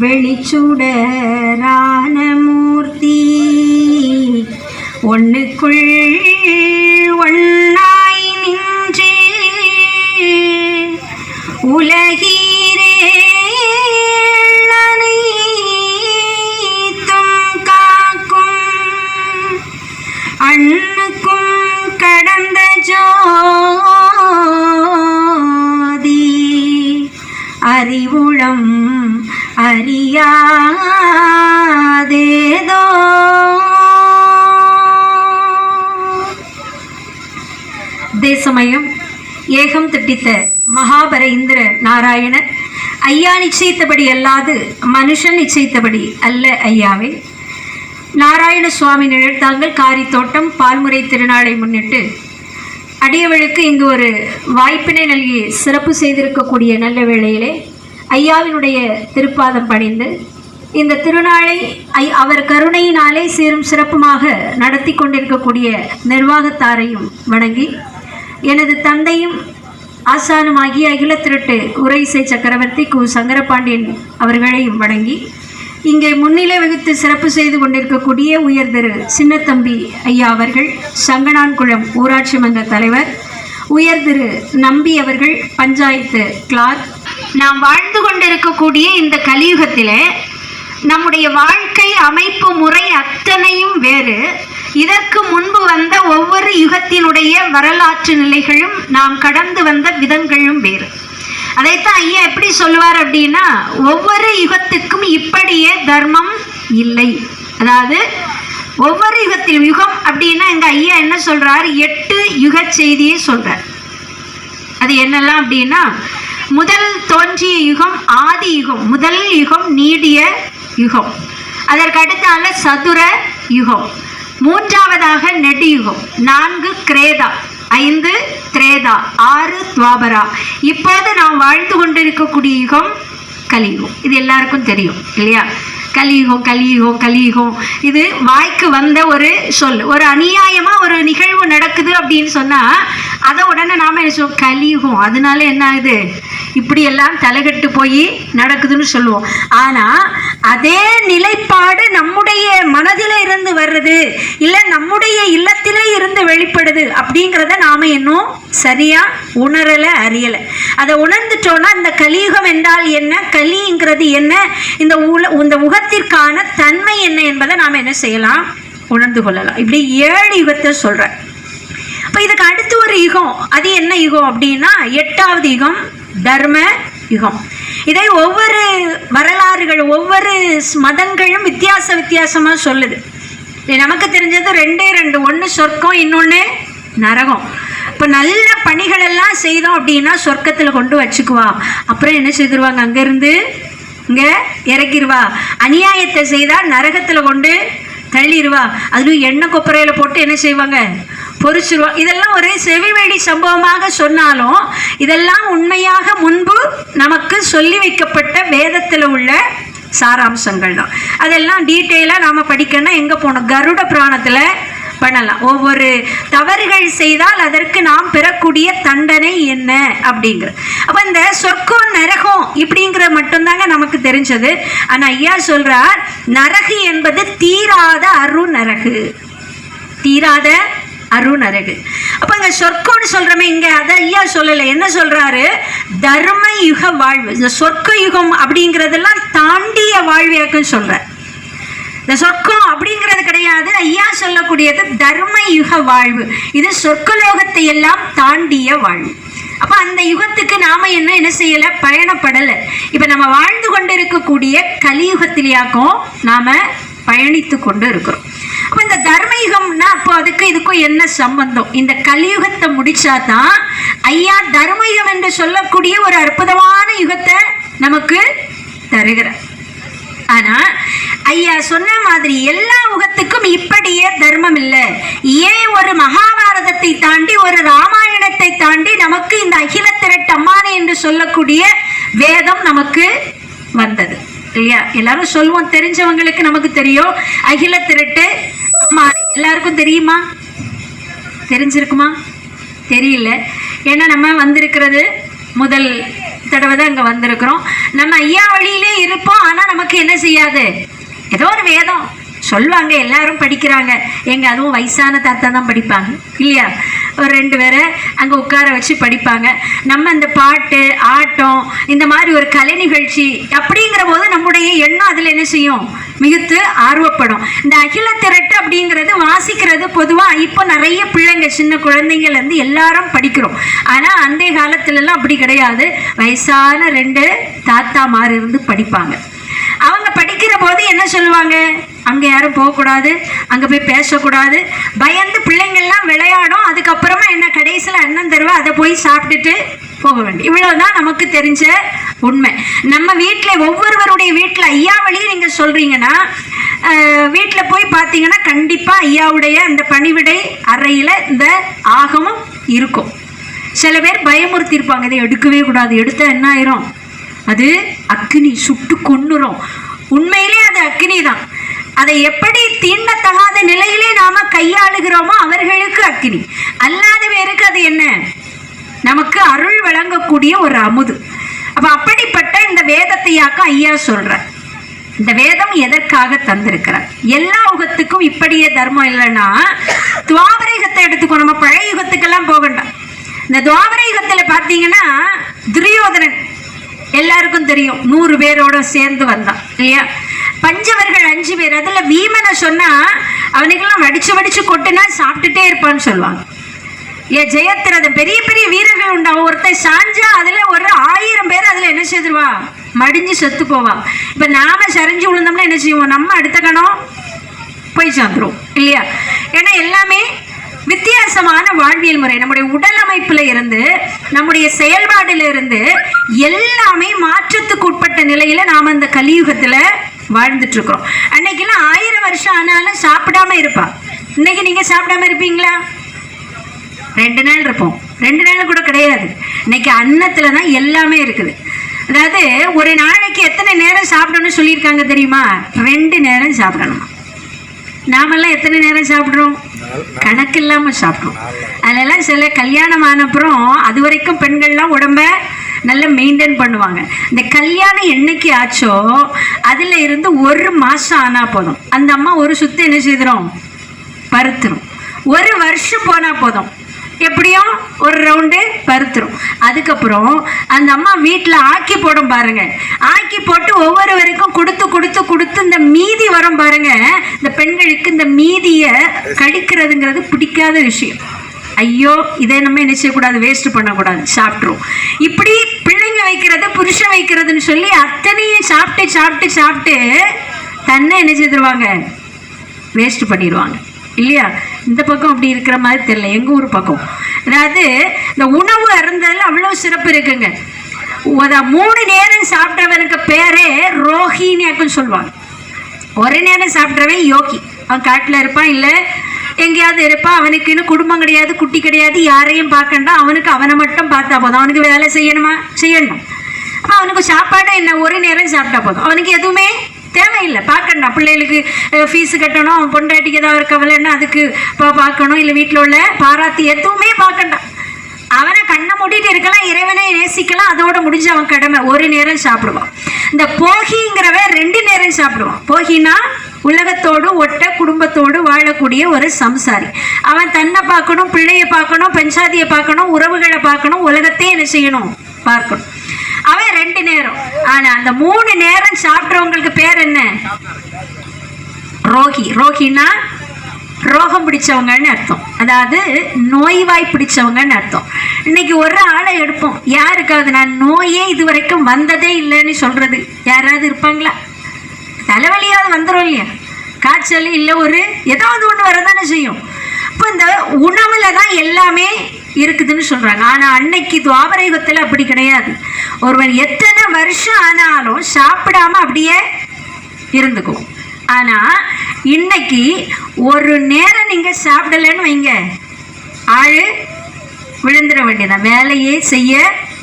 வெளிச்சுடரான மூர்த்தி ஒண்ணுக்குள் ஒன்னாய் நின்று உலகீரே தேசமயம். ஏகம் திட்டித்த மகாபர இந்திர நாராயணர் ஐயா நிச்சயித்தபடி அல்லாது மனுஷன் நிச்சயித்தபடி அல்ல ஐயாவே. நாராயண சுவாமி நிழல்தாங்கள் காரித்தோட்டம் பால்முறை திருநாளை முன்னிட்டு அடியவளுக்கு இங்கு ஒரு வாய்ப்பினை நல்கி சிறப்பு செய்திருக்கக்கூடிய நல்ல வேளையிலே ஐயாவினுடைய திருப்பாதம் பணிந்து இந்த திருநாளை ஐ அவர் கருணையினாலே சீரும் சிறப்புமாக நடத்தி கொண்டிருக்கக்கூடிய நிர்வாகத்தாரையும் வணங்கி எனது தந்தையும் ஆசானுமாகிய அகில திருட்டு உரைசை சக்கரவர்த்தி கு. சங்கரபாண்டியன் அவர்களையும் வணங்கி இங்கே முன்னிலை வகித்து சிறப்பு செய்து கொண்டிருக்கக்கூடிய உயர்திரு சின்னத்தம்பி ஐயா அவர்கள் சங்கனான்குளம் ஊராட்சி மன்ற தலைவர் உயர்திரு நம்பி அவர்கள் பஞ்சாயத்து கிளார்க் நாம் வாழ்ந்து கொண்டிருக்கக்கூடிய இந்த கலியுகத்திலே நம்முடைய வாழ்க்கை அமைப்பு முறை அத்தனையும் வேறு. இதற்கு முன்பு வந்த ஒவ்வொரு யுகத்தினுடைய வரலாற்று நிலைகளும் நாம் கடந்து வந்த விதங்களும் வேறு. அதைத்தான் ஐயா எப்படி சொல்லுவார் அப்படின்னா ஒவ்வொரு யுகத்துக்கும் இப்படியே தர்மம் இல்லை. அதாவது ஒவ்வொரு யுகத்திலும் யுகம் அப்படின்னா எங்க ஐயா என்ன சொல்றாரு? எட்டு யுக செய்தியை சொல்றார். அது என்னெல்லாம் அப்படின்னா முதல் தோன்றிய யுகம் ஆதி யுகம் முதல் யுகம் நீடிய யுகம். அதற்கு அடுத்தால சதுர யுகம். மூன்றாவதாக நெடியுகம். நான்கு கிரேதா. ஐந்து திரேதா. ஆறு துவாபரா. இப்போது நாம் வாழ்ந்து கொண்டிருக்கக்கூடிய யுகம் கலியுகம். இது எல்லாருக்கும் தெரியும் இல்லையா? கலியுகம் கலியுகம் கலியுகம். இது வாய்க்கு வந்த ஒரு சொல். ஒரு அநியாயமா ஒரு நிகழ்வு நடக்குது அப்படின்னு சொன்னா அதை உடனே நாம என்ன சொல்லுவோம்? கலியுகம். அதனால என்ன ஆகுது? இப்படி எல்லாம் தலைகட்டு போய் நடக்குதுன்னு சொல்லுவோம். ஆனா அதே நிலைப்பாடு நம்முடைய மனதில இருந்து வர்றது இல்ல நம்முடைய இல்லத்திலே இருந்து வெளிப்படுது அப்படிங்கிறத நாம இன்னும் சரியா உணரல அறியல. அதை உணர்ந்துட்டோம்னா இந்த கலியுகம் என்றால் என்ன? கலிங்கிறது என்ன? இந்த உல இந்த யுகத்திற்கான தன்மை என்ன என்பதை நாம் என்ன செய்யலாம்? உணர்ந்து கொள்ளலாம். இப்படி ஏழு யுகத்தை சொல்கிறேன் இப்போ இதுக்கு அடுத்து ஒரு யுகம். அது என்ன யுகம் அப்படின்னா எட்டாவது யுகம் தர்ம யுகம். இதை ஒவ்வொரு வரலாறுகள் ஒவ்வொரு மதங்களும் வித்தியாச வித்தியாசமாக சொல்லுது. நமக்கு தெரிஞ்சது ரெண்டே ரெண்டு. ஒன்று சொர்க்கம் இன்னொன்று நரகம். இப்போ நல்ல பணிகள் எல்லாம் செய்தோம் அப்படின்னா சொர்க்கத்தில் கொண்டு வச்சுக்குவா அப்புறம் என்ன செய்திருவாங்க? அங்கேருந்து இங்கே இறக்கிடுவா அநியாயத்தை செய்தால் நரகத்தில் கொண்டு தள்ளிடுவா அதுவும் எண்ணெய் கொப்பரையில் போட்டு என்ன செய்வாங்க? பொறிச்சிருவா. இதெல்லாம் ஒரு செவிவெளி சம்பவமாக சொன்னாலும் இதெல்லாம் உண்மையாக முன்பு நமக்கு சொல்லி வைக்கப்பட்ட வேதத்தில் உள்ள சாராம்சங்கள் தான் அதெல்லாம் டீட்டெயிலாக நாம் படிக்கணும்னா எங்கே போகணும்? கருட புராணத்தில் பண்ணலாம். ஒவ்வொரு தவறுகள் செய்தால் அதற்கு நாம் பெறக்கூடிய தண்டனை என்ன? அப்படிங்கிற. அப்போ இந்த சொர்க்கம் நரகம் இப்படிங்கிற மட்டும்தாங்க நமக்கு தெரிஞ்சது. ஆனால் ஐயா சொல்றார் நரகு என்பது தீராத அரு நரகு தீராத அருணரகு அப்ப இங்க சொர்க்கம்னு சொல்றமே இங்க அதை ஐயா சொல்லல. என்ன சொல்றாரு? தர்ம யுக வாழ்வு. இந்த சொர்க்க யுகம் அப்படிங்கறதெல்லாம் தாண்டிய வாழ்வியாக்குன்னு சொல்ற இந்த சொர்க்கம் அப்படிங்கிறது கிடையாது. ஐயா சொல்லக்கூடியது தர்ம யுக வாழ்வு. இது சொர்க்கலோகத்தை எல்லாம் தாண்டிய வாழ்வு. அப்ப அந்த யுகத்துக்கு நாம என்ன என்ன செய்யல? பயணப்படல. இப்ப நம்ம வாழ்ந்து கொண்டு இருக்கக்கூடிய கலியுகத்திலேயாக்கும் நாம பயணித்து கொண்டு இருக்கிறோம் அப்ப இந்த தர்மயுகம்னா அப்போ அதுக்கு இதுக்கும் என்ன சம்பந்தம்? இந்த கலியுகத்தை முடிச்சாதான் ஐயா தர்மயுகம் என்று சொல்லக்கூடிய ஒரு அற்புதமான யுகத்தை நமக்கு தருகிறார். ஆனா ஐயா சொன்ன மாதிரி எல்லா உகத்துக்கும் இப்படியே தர்மம் இல்லை. ஏன் ஒரு மகாபாரதத்தை தாண்டி ஒரு ராமாயணத்தை தாண்டி நமக்கு இந்த அகில திரட்டம்மானே என்று சொல்லக்கூடிய வேதம் நமக்கு வந்தது. இல்லையா? எல்லாரும் சொல்லுவோம் தெரிஞ்சவங்களுக்கு நமக்கு தெரியும். அகில திரட்டு எல்லாருக்கும் தெரியுமா? தெரிஞ்சிருக்குமா? தெரியல. ஏன்னா நம்ம வந்திருக்கிறது முதல் தடவை தான் இங்கே வந்திருக்கிறோம். நம்ம ஐயா வழியிலே இருப்போம் ஆனால் நமக்கு என்ன செய்யாது? ஏதோ ஒரு வேதம். சொல்லுவாங்க எல்லாரும் படிக்கிறாங்க. எங்கள் அதுவும் வயசான தாத்தா தான் படிப்பாங்க. இல்லையா? ஒரு ரெண்டு பேரை அங்கே உட்கார வச்சு படிப்பாங்க. நம்ம இந்த பாட்டு ஆட்டம் இந்த மாதிரி ஒரு கலை நிகழ்ச்சி அப்படிங்கிற போது நம்முடைய எண்ணம் அதில் என்ன செய்யும்? மிகுத்து ஆர்வப்படும். இந்த அகில திரட்டு அப்படிங்கிறது வாசிக்கிறது பொதுவாக இப்போ நிறைய பிள்ளைங்க சின்ன குழந்தைங்கள்லேருந்து எல்லாரும் படிக்கிறோம். ஆனால் அந்த காலத்துலலாம் அப்படி கிடையாது. வயசான ரெண்டு தாத்தா மாதிரி இருந்து படிப்பாங்க. அவங்க படிக்கிற போது என்ன சொல்லுவாங்க? அங்கே யாரும் போகக்கூடாது அங்கே போய் பேசக்கூடாது. பயந்து பிள்ளைங்கள்லாம் விளையாடும். அதுக்கப்புறமா என்ன கடைசியில் அண்ணன் தருவா அதை போய் சாப்பிட்டுட்டு போக வேண்டிய இவ்வளோதான் நமக்கு தெரிஞ்ச உண்மை. நம்ம வீட்டில் ஒவ்வொருவருடைய வீட்டில் ஐயா வழியும் நீங்கள் சொல்கிறீங்கன்னா வீட்டில் போய் பார்த்தீங்கன்னா கண்டிப்பாக ஐயாவுடைய அந்த பணிவிடை அறையில் இந்த ஆகமும் இருக்கும். சில பேர் பயமுறுத்தி இருப்பாங்க இதை எடுக்கவே கூடாது எடுத்தால் என்ன ஆயிரும்? அது அக்னி சுட்டு கொன்னுரும். உண்மையிலே அது அக்னி தான் அதை எப்படி தீண்டத்தகாத நிலையிலே நாம கையாளுகிறோமோ அவர்களுக்கு அக்னி அல்லாத பேருக்கு அது என்ன? நமக்கு அருள் வழங்கக்கூடிய ஒரு அமுது. அப்ப அப்படிப்பட்ட இந்த வேதத்தையாக்க ஐயா சொல்ற இந்த வேதம் எதற்காக தந்திருக்கிறார்? எல்லா யுகத்துக்கும் இப்படியே தர்மம் இல்லைன்னா துவாபர யுகத்தை எடுத்துக்கோ. நம்ம பழைய யுகத்துக்கெல்லாம் போகண்டாம் இந்த துவாபர யுகத்துல பார்த்தீங்கன்னா துரியோதனன். எல்லாருக்கும் தெரியும். நூறு பேரோட சேர்ந்து வந்தான். இல்லையா? பஞ்சவர்கள் அஞ்சு பேர். அதுல வீமனை சொன்னா அவனுக்கெல்லாம் வடிச்சு வடிச்சு கொட்டுனா சாப்பிட்டுட்டே இருப்பான்னு சொல்லுவாங்க. ஏ ஜெயத்திரதன் பெரிய பெரிய வீரர்கள் உண்டு. அவன் ஒருத்தன் சாஞ்சா அதுல ஒரு ஆயிரம் பேர் அதுல என்ன செய்திருவா? மடிஞ்சு செத்து போவான் இப்ப நாம சரிஞ்சு விழுந்தோம்னா என்ன செய்வோம்? நம்ம அடுத்த கணம் போய் சேர்ந்துரும் இல்லையா? ஏன்னா எல்லாமே வித்தியாசமான வாழ்வியல் முறை. நம்முடைய உடல் அமைப்புல இருந்து நம்முடைய செயல்பாடுல இருந்து எல்லாமே மாற்றத்துக்கு உட்பட்ட நிலையில நாம இந்த கலியுகத்துல வாழ்ந்துட்டு இருக்கிறோம் அன்னைக்கெல்லாம் ஆயிரம் வருஷம் ஆனாலும் சாப்பிடாம இருப்பா இன்னைக்கு நீங்க சாப்பிடாம இருப்பீங்களா? ரெண்டு நாள் இருப்போம். ரெண்டு நாள் கூட கிடையாது. இன்னைக்கு அன்னத்துல தான் எல்லாமே இருக்குது. அதாவது ஒரு நாளைக்கு எத்தனை நேரம் சாப்பிடணும்னு சொல்லியிருக்காங்க தெரியுமா? ரெண்டு நேரம் சாப்பிடணும். நாமெல்லாம் எத்தனை நேரம் சாப்பிட்றோம்? கணக்கு இல்லாமல் சாப்பிட்றோம். அதெல்லாம் சில கல்யாணம் ஆனப்புறம் அது வரைக்கும் பெண்கள்லாம் உடம்ப நல்லா மெயின்டைன் பண்ணுவாங்க. இந்த கல்யாணம் என்னைக்கு ஆச்சோ அதில் இருந்து ஒரு மாதம் ஆனால் போதும். அந்த அம்மா ஒரு சுத்தம் என்ன செய்திரும்? பருத்துரும். ஒரு வருஷம் போனால் போதும். எப்படியும் ஒரு ரவுண்டு பருத்துரும். அதுக்கப்புறம் அந்த அம்மா வீட்டில் ஆக்கி போடும் பாருங்க. ஆக்கி போட்டு ஒவ்வொருவருக்கும் கொடுத்து கொடுத்து கொடுத்து இந்த மீதி வரும் பாருங்க. இந்த பெண்களுக்கு இந்த மீதியை கடிக்கிறதுங்கிறது பிடிக்காத விஷயம். ஐயோ இதை நம்ம என்ன செய்யக்கூடாது? வேஸ்ட் பண்ணக்கூடாது. சாப்பிட்ருவோம் இப்படி பிள்ளைங்க வைக்கிறது புருஷன் வைக்கிறதுன்னு சொல்லி அத்தனையும் சாப்பிட்டு சாப்பிட்டு சாப்பிட்டு தன்னை என்ன செய்திருவாங்க? வேஸ்ட் பண்ணிடுவாங்க இல்லையா? இந்த பக்கம் அப்படி இருக்கிற மாதிரி தெரியல. எங்கள் ஊர் பக்கம். அதாவது இந்த உணவு அருந்ததில் அவ்வளோ சிறப்பு இருக்குங்க. மூணு நேரம் சாப்பிட்டவனுக்கு பேரே ரோஹினியாக்குன்னு சொல்லுவாங்க. ஒரு நேரம் சாப்பிட்றவன் யோகி. அவன் காட்டில் இருப்பான் இல்லை எங்கேயாவது இருப்பான் அவனுக்குன்னு குடும்பம் கிடையாது குட்டி கிடையாது யாரையும் பார்க்கண்டா அவனுக்கு அவனை மட்டும் பார்த்தா போதும். அவனுக்கு வேலை செய்யணுமா? செய்யணும். அவனுக்கு சாப்பாடு என்ன? ஒரு நேரம் சாப்பிட்டா போதும். அவனுக்கு எதுவுமே தேவையில்லை. பார்க்கணும் பிள்ளைகளுக்கு ஃபீஸ் கட்டணும் அவன் பொண்டாட்டிக்கு ஏதாவது ஒரு கவலைன்னா அதுக்கு பார்க்கணும். இல்லை வீட்டில் உள்ள பாராத்தி எதுவுமே பார்க்கண்டாம் அவனை கண்ணை மூடிட்டு இருக்கலாம் இறைவனை நேசிக்கலாம் அதோட முடிஞ்ச அவன் கடமை. ஒரு நேரம் சாப்பிடுவான். இந்த போகிங்கிறவன் ரெண்டு நேரம் சாப்பிடுவான். போகினா உலகத்தோடு ஒட்ட குடும்பத்தோடு வாழக்கூடிய ஒரு சம்சாரி. அவன் தன்னை பார்க்கணும் பிள்ளைய பார்க்கணும் பெஞ்சாதியை பார்க்கணும் உறவுகளை பார்க்கணும் உலகத்தையே என்ன செய்யணும்? பார்க்கணும். அவன் ரெண்டு நேரம். ஆனா அந்த மூணு நேரம் சாப்பிட்றவங்களுக்கு பேர் என்ன? ரோகி. ரோகினா ரோகம் பிடிச்சவங்கன்னு அர்த்தம். அதாவது நோய்வாய் பிடிச்சவங்கன்னு அர்த்தம். இன்னைக்கு ஒரு ஆளை எடுப்போம். யாருக்காவது நான் நோயே இது வரைக்கும் வந்ததே இல்லைன்னு சொல்றது. யாராவது இருப்பாங்களா? தலைவலியாவது வந்துடும் இல்லையா? காய்ச்சல் இல்லை ஒரு ஏதாவது ஒன்று வரதானே செய்யும். இப்போ இந்த உணவுல தான் எல்லாமே இருக்குதுன்னு சொல்கிறாங்க ஆனால் அன்னைக்கு துவாபரயுகத்தில் அப்படி கிடையாது. ஒருவன் எத்தனை வருஷம் ஆனாலும் சாப்பிடாம அப்படியே இருந்துக்கும் ஆனால் இன்னைக்கு ஒரு நேரம் நீங்கள் சாப்பிடலன்னு வைங்க. ஆள் விழுந்துட வேண்டியதான் வேலையே செய்ய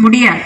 முடியாது.